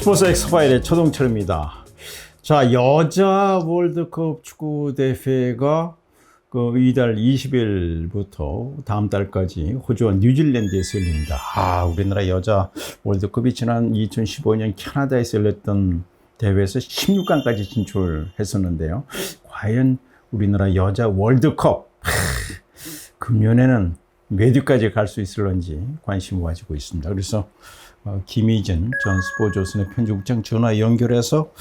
스포츠 엑스파일의 초동철입니다. 자, 여자 월드컵 축구 대회가 그 이달 20일부터 다음 달까지 호주와 뉴질랜드에서 열립니다. 아, 우리나라 여자 월드컵이 지난 2015년 캐나다에서 열렸던 대회에서 16강까지 진출했었는데요. 과연 우리나라 여자 월드컵 하, 금년에는 몇 위까지 갈 수 있을런지 관심을 가지고 있습니다. 그래서 어, 김희진 전 스포츠조선의 편집국장 전화 연결해서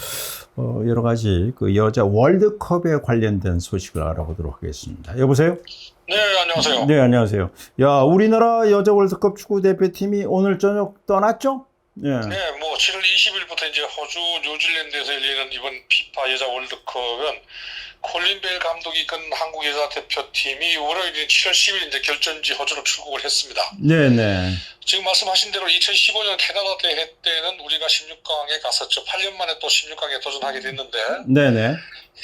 어, 여러 가지 그 여자 월드컵에 관련된 소식을 알아보도록 하겠습니다. 여보세요? 네, 안녕하세요. 네, 안녕하세요. 야, 우리나라 여자 월드컵 축구 대표팀이 오늘 저녁 떠났죠? 예. 네, 뭐 7월 20일부터 이제 호주 뉴질랜드에서 열리는 이번 피파 여자 월드컵은 콜린 벨 감독이 이끈 한국 여자 대표팀이 월요일 7월 10일 이제 결전지 호주로 출국을 했습니다. 네, 네. 지금 말씀하신 대로 2015년 캐나다 대회 때는 우리가 16강에 갔었죠. 8년 만에 또 16강에 도전하게 됐는데 네, 네.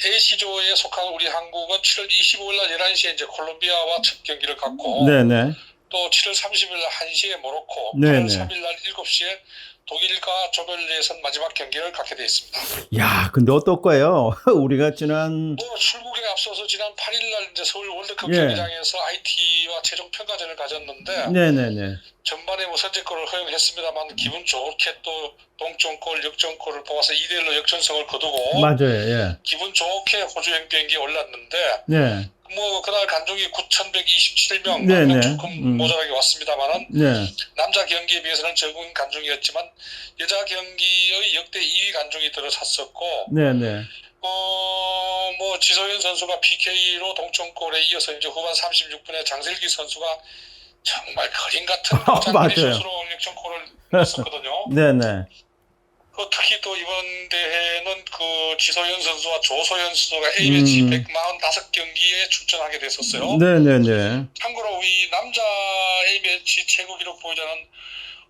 A시조에 속한 우리 한국은 7월 25일 날 11시에 이제 콜롬비아와 첫 경기를 갖고 네, 네. 또 7월 30일 날 1시에 모로코, 네, 8월 네. 3일 날 7시에 독일과 조별 예선 마지막 경기를 갖게 돼 있습니다. 야, 근데 어떨까요? 우리가 지난 뭐 출국에 앞서서 지난 8일 날 이제 서울 월드컵 예. 경기장에서 IT와 최종 평가전을 가졌는데 네, 네, 네. 전반에 뭐 선제골을 허용했습니다만 기분 좋게 또 동점골, 역전골을 뽑아서 2대 1로 역전성을 거두고 맞아요. 예. 기분 좋게 호주 행비행기에 올랐는데 네. 뭐 그날 간종이 9,127명 네, 명 네. 조금 음. 모자라게 왔습니다만은 네. 남자 경기에 비해서는 적은 간종이었지만 여자 경기의 역대 2위 간종이 들어섰었고 네, 네. 어, 뭐 지소연 선수가 PK로 동점골에 이어서 이제 후반 36분에 장슬기 선수가 정말 그림 같은 아, 장거리. 슛으로 역전골을 넣었었거든요. 네, 네. 그 특히 또 이번 대회는 그 지소연 선수와 조소연 선수가 A매치 음. 145경기에 출전하게 됐었어요. 네, 네, 네. 참고로 이 남자 A매치 최고 기록 보유자는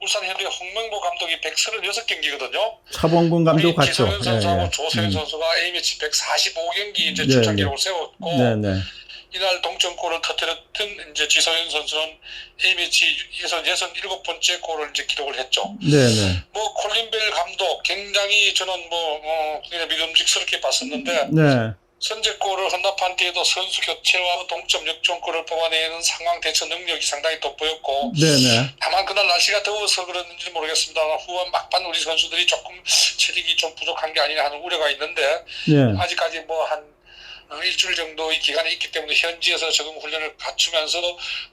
울산 현대 홍명보 감독이 136경기거든요. 차범근 감독 같죠? 지소연 선수하고 예, 예. 조소연 음. 선수가 A매치 145경기 이제 네, 출전 네. 기록을 세웠고 네, 네. 이날 동점골을 터뜨렸던 이제 지소연 선수는 A매치 예선 예선 일곱 번째 골을 이제 기록을 했죠. 네, 네. 뭐 콜린벨 감독 굉장히 저는 뭐 어, 그냥 믿음직스럽게 봤었는데 네. 선제골을 헌납한 뒤에도 선수 교체와 동점 역전골을 뽑아내는 상황 대처 능력이 상당히 돋보였고 네, 네. 다만 그날 날씨가 더워서 그랬는지 모르겠습니다만 후반 막판 우리 선수들이 조금 체력이 좀 부족한 게 아니냐 하는 우려가 있는데 네. 아직까지 뭐한 일주일 정도의 기간이 있기 때문에 현지에서 적응 훈련을 갖추면서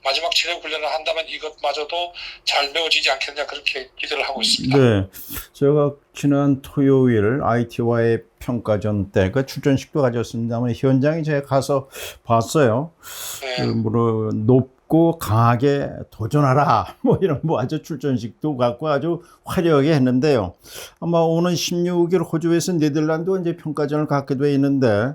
마지막 체력 훈련을 한다면 이것마저도 잘 메워지지 않겠냐 그렇게 기대를 하고 있습니다. 네. 제가 지난 토요일 IT와의 평가전 때그 출전식도 가졌습니다만 현장에 제가 가서 봤어요. 네. 그 뭐로 높 고 강하게 도전하라 뭐 이런 뭐 아주 출전식도 갖고 아주 화려하게 했는데요. 아마 오는 16일 호주에서 네덜란드 이제 평가전을 갖게 돼 있는데 네.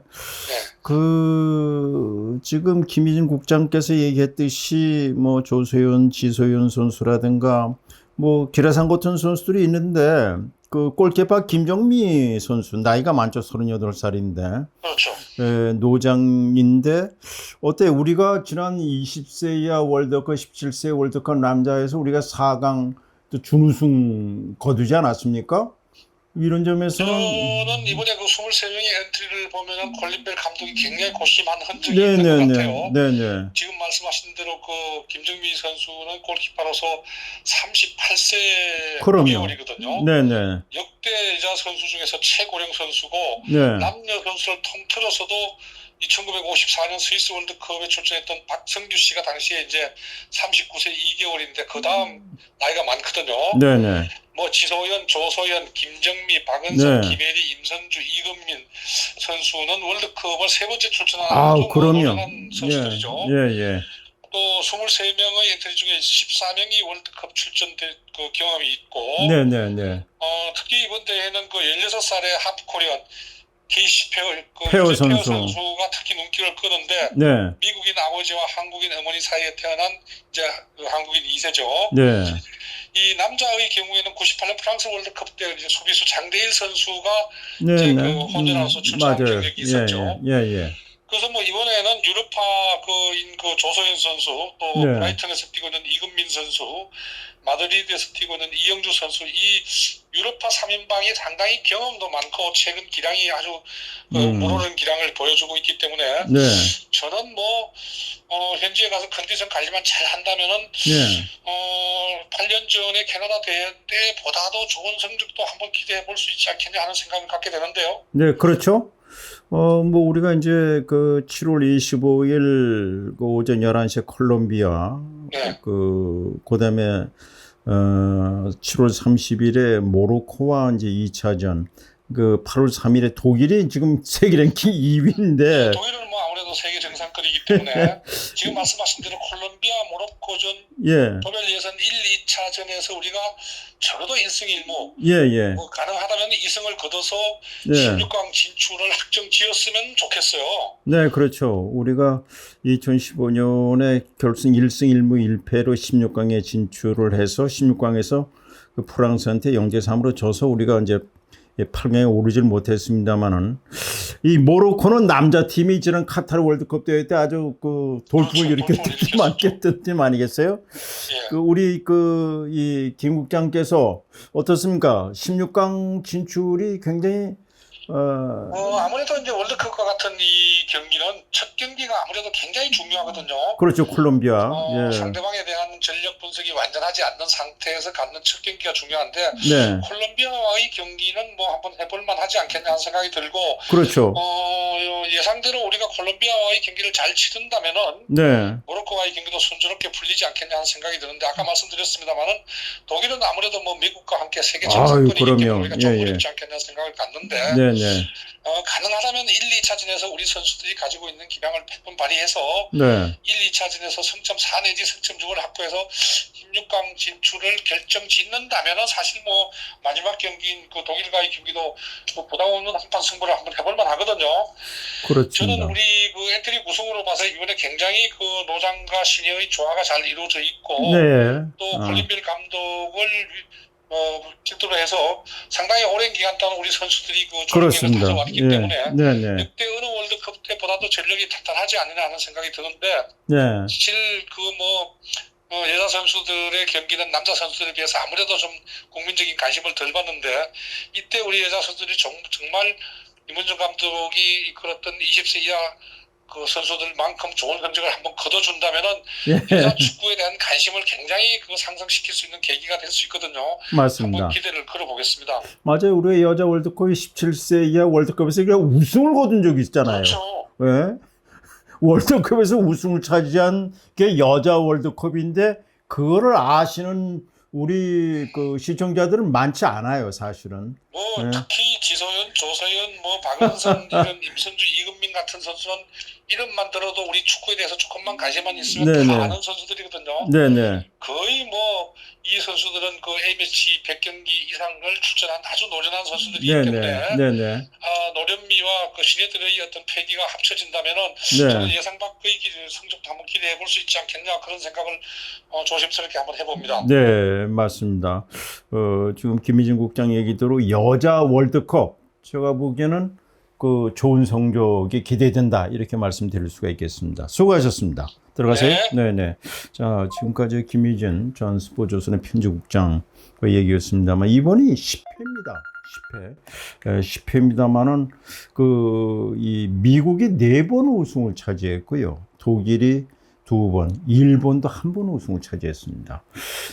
그 지금 김희진 국장께서 얘기했듯이 뭐 조소연, 지소연 선수라든가 뭐 기라상 같은 선수들이 있는데 그 골키퍼 김정미 선수 나이가 많죠 38살인데 그렇죠. 에, 노장인데 어때 우리가 지난 20세 이하 월드컵 17세 월드컵 남자에서 우리가 4강 또 준우승 거두지 않았습니까? 이런 점에서는 저는 이번에 그 23명의 엔트리를 보면은 콜린벨 감독이 굉장히 고심한 흔적이 있는 것 네네네 같아요. 네네 지금 말씀하신 대로 그 김정미 선수는 골키퍼로서 38세 그럼요. 9개월이거든요. 네네 역대 여자 선수 중에서 최고령 선수고 네 남녀 선수를 통틀어서도 1954년 스위스 월드컵에 출전했던 박성규 씨가 당시에 이제 39세 2개월인데 그 다음 나이가 많거든요. 네네 뭐 지소연, 조소연, 김정미, 박은선, 네. 김혜리, 임선주, 이금민 선수는 월드컵을 세 번째 출전한 아 그럼요 노련한 선수들이죠. 예 예 또 23명의 엔트리 중에 14명이 월드컵 출전 그 경험이 있고 네 네 네 어, 특히 이번 대회는 그 16살의 하프코리안 케이시 페어, 그 페어 선수. 선수 가 특히 눈길을 끄는데 네 미국인 아버지와 한국인 어머니 사이에 태어난 이제 그 한국인 2세죠. 네. 이 남자의 경우에는 98년 프랑스 월드컵 때 이제 수비수 장대일 선수가 네네 이제 그 혼전하면서 출전한 맞아요 경력이 있었죠. 예예 예, 예. 그래서 뭐 이번에는 유럽파 그인 그 조소연 선수 또 네. 브라이턴에서 뛰고 있는 이금민 선수 마드리드에서 뛰고 있는 이영주 선수 이 유럽파 3인방이 상당히 경험도 많고 최근 기량이 아주 그 음. 물오른 기량을 보여주고 있기 때문에 네. 저는 뭐 어, 현지에 가서 컨디션 관리만 잘 한다면은 네. 어, 8년 전에 캐나다 대회 때보다도 좋은 성적도 한번 기대해 볼 수 있지 않겠냐 하는 생각을 갖게 되는데요. 네, 그렇죠. 어, 뭐, 우리가 이제 그 7월 25일 그 오전 11시에 콜롬비아, 네. 그, 그 다음에, 어, 7월 30일에 모로코와 이제 2차전, 그 8월 3일에 독일이 지금 세계 랭킹 2위인데, 독일은 뭐 아무래도 세계 정상급이기 때문에 지금 말씀하신 대로 콜롬비아, 모로코전 예, 조별 예선 1, 2차전에서 우리가 적어도 1승 1무 예, 예, 뭐 가능하다면 2승을 거둬서 네. 16강 진출을 확정 지었으면 좋겠어요. 네, 그렇죠. 우리가 2015년에 결승 1승 1무 1패로 16강에 진출을 해서 16강에서 그 프랑스한테 0대 3으로 져서 우리가 이제 8강에 오르질 못했습니다만은 이 모로코는 남자 팀이 지난 카타르 월드컵 대회 때 아주 그 돌풍을 그렇죠. 일으켰던 팀 아니겠던 팀 아니겠어요? 예. 그 우리 그 이 김국장께서 어떻습니까? 16강 진출이 굉장히 어 어, 아무래도 이제 월드컵과 같은 이 경기는 첫 경기가 아무래도 굉장히 중요하거든요. 그렇죠 콜롬비아 어, 예. 상대방에 대한 전력 분석이 완전하지 않는 상태에서 갖는 첫 경기가 중요한데 네 콜롬비아와의 경기는 뭐 한번 해볼만 하지 않겠냐 하는 생각이 들고 그렇죠 어, 예상대로 우리가 콜롬비아와의 경기를 잘 치른다면은 네 모로코와의 경기도 순조롭게 풀리지 않겠냐 하는 생각이 드는데 아까 말씀드렸습니다만은 독일은 아무래도 뭐 미국과 함께 세계 아유, 정상권이기 때문에 그럼요. 우리가 좀 예, 예. 어렵지 않겠냐 생각을 갖는데 네네 어, 가능하다면 1, 2차전에서 우리 선수들이 가지고 있는 기량을 100번 발휘해서 네 1, 2차전에서 승점 4 내지 승점 6을 확보해서 16강 진출을 결정 짓는다면은 사실 뭐 마지막 경기인 그 독일과의 경기도 뭐 부담 없는 한판 승부를 한번 해볼만 하거든요. 저는 그렇습니다 우리 그 엔트리 구성으로 봐서 이번에 굉장히 그 노장과 신예의 조화가 잘 이루어져 있고 네 또 아. 콜린빌 감독을 어, 필두로 해서 상당히 오랜 기간 동안 우리 선수들이 그 그렇습니다. 가져왔기 예. 때문에 네네. 역대 어느 월드컵 때보다도 전력이 탄탄하지 않느냐 하는 생각이 드는데 네. 사실 그뭐 여자 선수들의 경기는 남자 선수들에 비해서 아무래도 좀 국민적인 관심을 덜 받는데 이때 우리 여자 선수들이 정, 정말 임원준 감독이 이끌었던 20세 이하 그 선수들만큼 좋은 성적을 한번 거둬준다면은 예, 여자 축구에 대한 관심을 굉장히 그 상승시킬 수 있는 계기가 될 수 있거든요. 맞습니다 한번 기대를 걸어보겠습니다. 맞아요 우리 여자 월드컵이 17세 이하 월드컵에서 그냥 우승을 거둔 적이 있잖아요 그렇죠. 왜 월드컵에서 우승을 차지한 게 여자 월드컵인데 그거를 아시는 우리 그 시청자들은 많지 않아요 사실은 뭐 네. 특히 지소연, 조서연, 뭐 박은선, 이런 임선주, 이금민 같은 선수는 이름만 들어도 우리 축구에 대해서 조금만 관심만 있으면 네네. 다 아는 선수들이거든요. 네네 거의 뭐 이 선수들은 그 A매치 100경기 이상을 출전한 아주 노련한 선수들이기 때문에 네네 아, 노련미와 그 신예들의 어떤 패기가 합쳐진다면은 저는 네 예상 밖의 기- 성적도 한번 기대해 볼 수 있지 않겠냐 그런 생각을 어, 조심스럽게 한번 해봅니다. 네, 맞습니다. 어, 지금 김희진 국장 얘기대로 여자 월드컵 제가 보기에는 그 좋은 성적이 기대된다 이렇게 말씀드릴 수가 있겠습니다. 수고하셨습니다. 들어가세요. 네, 네. 자, 지금까지 김희진 전 스포츠조선의 편집국장 그 얘기였습니다만 이번이 10회입니다. 10회. 10회입니다만은 그 이 미국이 네 번 우승을 차지했고요. 독일이 두 번, 일본도 한 번 우승을 차지했습니다.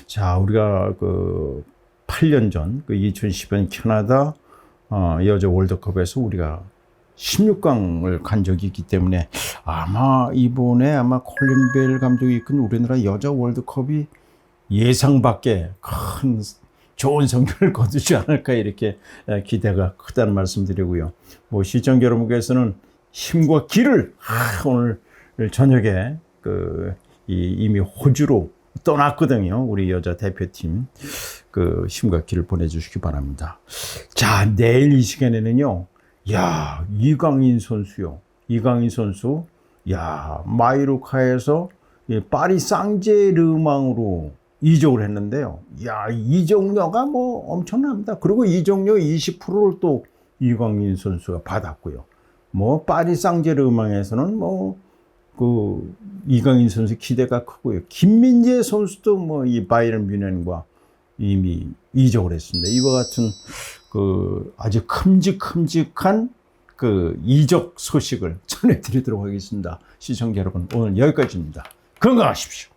자, 우리가 그 8년 전, 그 2010년 캐나다 어, 여자 월드컵에서 우리가 16강을 간 적이 있기 때문에 아마 이번에 아마 콜린 벨 감독이 이끈 우리나라 여자 월드컵이 예상 밖에 큰 좋은 성적을 거두지 않을까 이렇게 에, 기대가 크다는 말씀드리고요. 뭐 시청자 여러분께서는 힘과 기를 아, 오늘 저녁에 그 이, 이미 호주로 떠났거든요. 우리 여자 대표팀 그 힘과 기를 보내주시기 바랍니다. 자 내일 이 시간에는요. 야 이강인 선수요. 이강인 선수 야 마이루카에서 이 파리 상제르망으로 이적을 했는데요. 야 이적료가 뭐 엄청납니다. 그리고 이적료 20%를 또 이강인 선수가 받았고요. 뭐 파리 상제르맹에서는 뭐 그 이강인 선수 기대가 크고요. 김민재 선수도 뭐 이 바이에른 뮌헨과 이미 이적을 했습니다. 이와 같은 그 아주 큼직큼직한 그 이적 소식을 전해드리도록 하겠습니다. 시청자 여러분 오늘 여기까지입니다. 건강하십시오.